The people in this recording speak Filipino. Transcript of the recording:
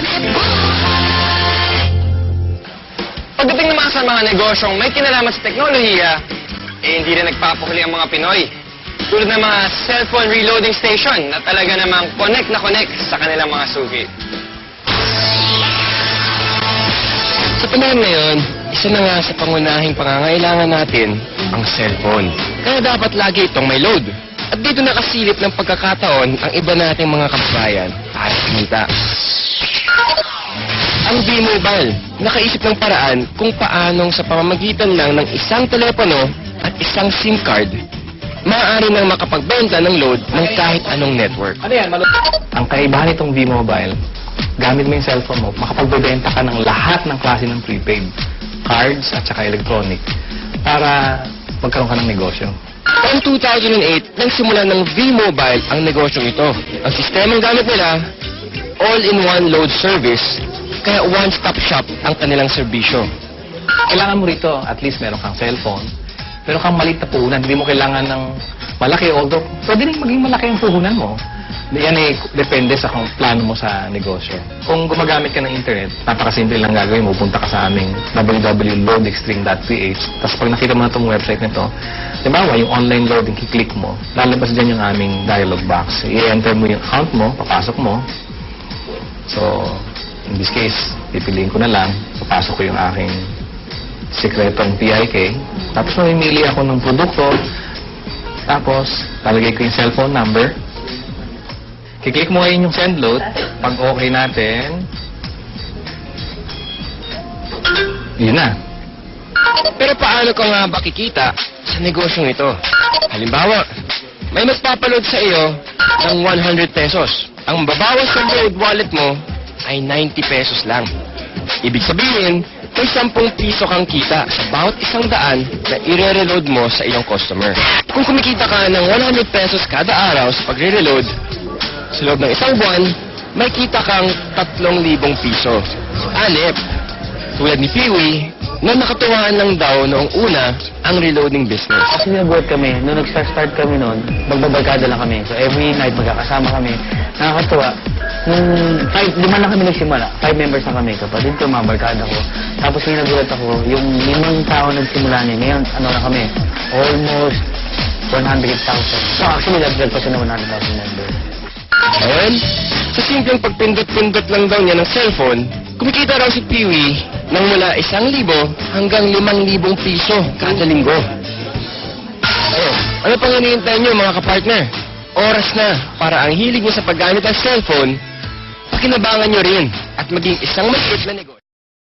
Buhay! Pagdating naman sa mga negosyong may kinalaman sa teknolohiya, eh hindi rin nagpapahuli ang mga Pinoy. Tulad ng mga cellphone reloading station na talaga namang connect na connect sa kanilang mga suki. Sa panahon ngayon, isa na nga sa pangunahing pangangailangan natin ang cellphone. Kaya dapat lagi itong may load. At dito nakasilip ng pagkakataon ang iba nating mga kababayan para kumita. Ang B-Mobile, nakaisip ng paraan kung paanong sa pamamagitan lang ng isang telepono at isang SIM card, maaari nang makapagbenta ng load ng kahit anong network. Ano yan? Malo- Ang kaibahan nitong V-Mobile, gamit mo yung cellphone mo, makapagbebenta ka ng lahat ng klase ng prepaid, cards at saka electronic, para magkaroon ka ng negosyo. Taong 2008, nang ng V-Mobile ang negosyong ito. Ang sistemang gamit nila, all-in-one load service, kaya one-stop shop ang kanilang serbisyo. Kailangan mo rito, at least meron kang cellphone, meron kang maliit na puhunan. Hindi mo kailangan ng malaki, although pwede rin maging malaki ang puhunan mo. Yan eh, depende sa kung plano mo sa negosyo. Kung gumagamit ka ng internet, napakasimple lang gagawin mo. Punta ka sa aming www.loadextreme.ph Tapos pag nakita mo na itong website nito, ba, yung online loading, kiklik mo, lalabas dyan yung aming dialog box. I-enter mo yung account mo, papasok mo. So, in this case, pipiliin ko na lang, papasok ko yung aking sikretong PIK. Tapos mamimili ako ng produkto. Tapos, lalagay ko yung cellphone number. Kiklik mo ngayon yung send load. Pag okay natin, yun na. Pero paano ka nga ba sa negosyong ito? Halimbawa, may magpapaload sa iyo ng 100 pesos. Ang babawas sa load wallet mo ay 90 pesos lang. Ibig sabihin, may 10 piso kang kita sa bawat isang daan na ire-reload mo sa iyong customer. Kung kumikita ka ng 100 pesos kada araw sa pagre-reload, sa loob ng isang buwan, may kita kang 3,000 piso. Anip, tulad ni Peewee, na nakatuwaan lang daw noong una ang reloading business. Kasi nabuhat kami, nung nag-start kami noon, magbabarkada lang kami. So every night magkakasama kami. Nakakatuwa. Nung five, lima na kami nagsimula. Five members na kami. Kapatid ko, mga barkada ko. Tapos may nagulat ako, yung limang tao nagsimula niya. Ngayon, ano na kami, almost 100,000. So actually, nag pa siya na 100,000 members. Ngayon, sa simpleng pagpindot-pindot lang daw niya ng cellphone, kumikita raw si Peewee ng mula 1,000 hanggang 5,000 piso kada linggo. Oh, ano pang hinihintay niyo mga kapartner? Oras na para ang hilig niyo sa paggamit ng cellphone, pakinabangan niyo rin at maging isang maliit na negosyo.